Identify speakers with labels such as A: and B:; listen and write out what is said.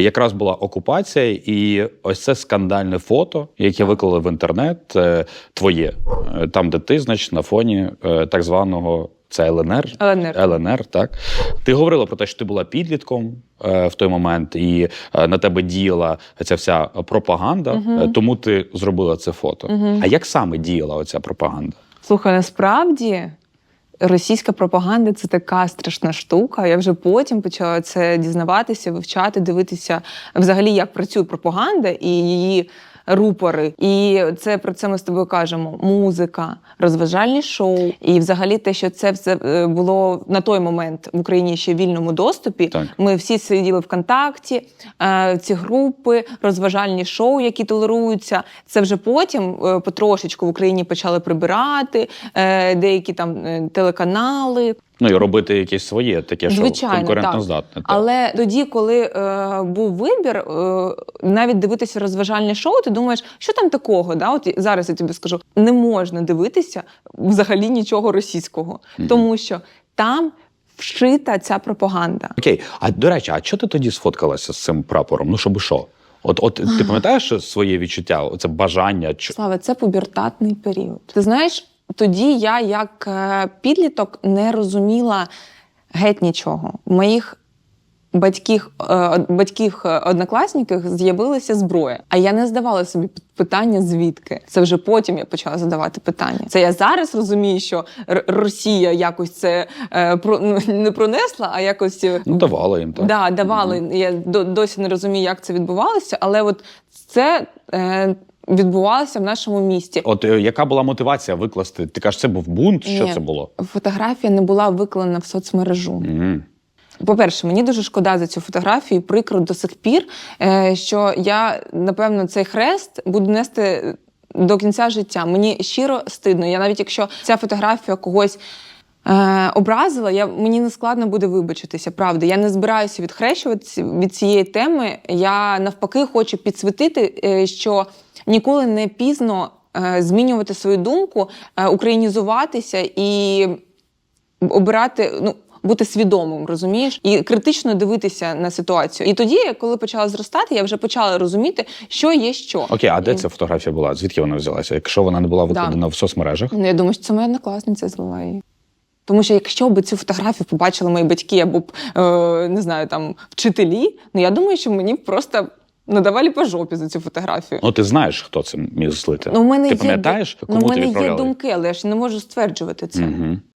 A: Якраз була окупація, і ось це скандальне фото, яке виклали в інтернет, е, твоє, Е, там, де ти, значить, на фоні е, так званого. Це ЛНР.
B: ЛНР.
A: ЛНР, так. Ти говорила про те, що ти була підлітком е, в той момент, і е, на тебе діяла ця вся пропаганда, е, тому ти зробила це фото. А як саме діяла оця пропаганда?
B: Слухай, насправді російська пропаганда це така страшна штука. Я вже потім почала це дізнаватися, вивчати, дивитися взагалі, як працює пропаганда і її рупори. І це про це ми з тобою кажемо: музика, розважальні шоу, і взагалі те, що це все е, було на той момент в Україні ще в вільному доступі.
A: Так.
B: Ми всі сиділи ВКонтакті, е, ці групи, розважальні шоу, які толеруються. Це вже потім е, потрошечку в Україні почали прибирати деякі там телеканали.
A: Ну і робити якесь своє таке, що
B: Звичайно,
A: конкурентно здатне. так.
B: Але тоді, коли е, був вибір, е, навіть дивитися розважальне шоу, ти думаєш, що там такого? Да? От зараз я тобі скажу, не можна дивитися взагалі нічого російського, тому що там вшита ця пропаганда.
A: Окей, а до речі, а чого ти тоді сфоткалася з цим прапором? Ну щоб що? От, от ти пам'ятаєш своє відчуття, оце бажання?
B: Слава, це пубертатний період. Ти знаєш, тоді я, як е, підліток, не розуміла геть нічого. Моїх батьків, е, батьків е, однокласників з'явилася зброя. А я не здавала собі питання, звідки. Це вже потім я почала задавати питання. Це я зараз розумію, що Росія якось це е, про, ну, не пронесла, а якось
A: Ну, давала їм так.
B: Да, давали. Я досі не розумію, як це відбувалося, але от це е, відбувалося в нашому місті.
A: От е, яка була мотивація викласти? Ти кажеш, це був бунт? Що
B: Ні.
A: це було?
B: Фотографія не була викладена в соцмережу.
A: Мгм.
B: По-перше, мені дуже шкода за цю фотографію. Прикро до сих пір, е, що я напевно цей хрест буду нести до кінця життя. Мені щиро стидно. Я навіть якщо ця фотографія когось. Е, образила, я мені не складно буде вибачитися. Правда, я не збираюся відхрещуватися від цієї теми. Я навпаки хочу підсвітити, е, що ніколи не пізно е, змінювати свою думку, е, українізуватися і обирати, ну. Бути свідомим, розумієш, і критично дивитися на ситуацію. І тоді, коли почала зростати, я вже почала розуміти, що є що.
A: Окей, а де
B: І-
A: ця фотографія була? Звідки вона взялася? Якщо вона не була викладена в соцмережах?
B: Ну, я думаю, що це моя однокласниця злила її. Тому що якщо б цю фотографію побачили мої батьки або б е, не знаю, там вчителі, ну я думаю, що мені просто надавали по жопі за цю фотографію.
A: Ну ти знаєш, хто це міг злити?
B: Ну, в мене
A: ти
B: є,
A: пам'ятаєш,
B: ну,
A: кому
B: в
A: ти
B: мене є думки, але я ж не можу стверджувати це.
A: Угу.